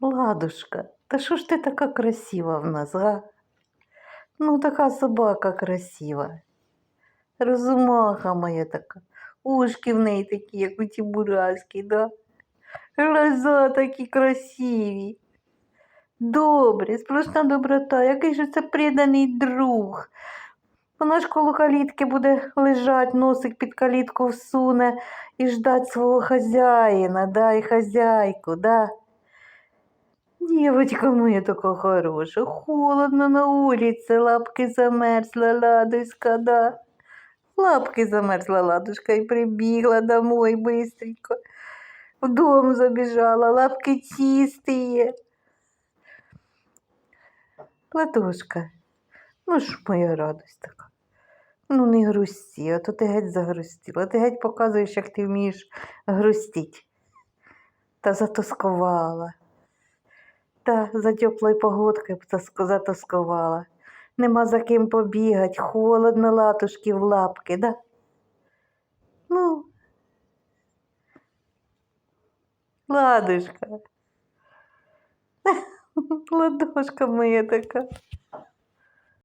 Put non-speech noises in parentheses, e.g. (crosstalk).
Ладушка, та що ж ти така красива в нас, га? Ну, така собака красива. Розумаха моя така. Ушки в неї такі, як у тібураській, да? Глаза такі красиві. Добре, сплошна доброта, який же це преданий друг. Вона ж коло калітки буде лежать, носик під калітку всуне і ждать свого хазяїна, да, і хазяйку, да. Дівочка моя така хороша, холодно на вулиці, лапки замерзла, ладуська, да. Лапки замерзла ладушка і прибігла домой быстренько. В дом забіжала, лапки чистые. Ладушка, ну ж моя радость така. Ну не грусті, а то ти геть загрустіла. Ти геть показуєш, як ти вмієш грустіть. Та затоскувала. Та за теплої погодки б затоскувала. Нема за ким побігать, холодно латушки в лапки, да? Ну, ладушка. (laughs) Ладошка моя така.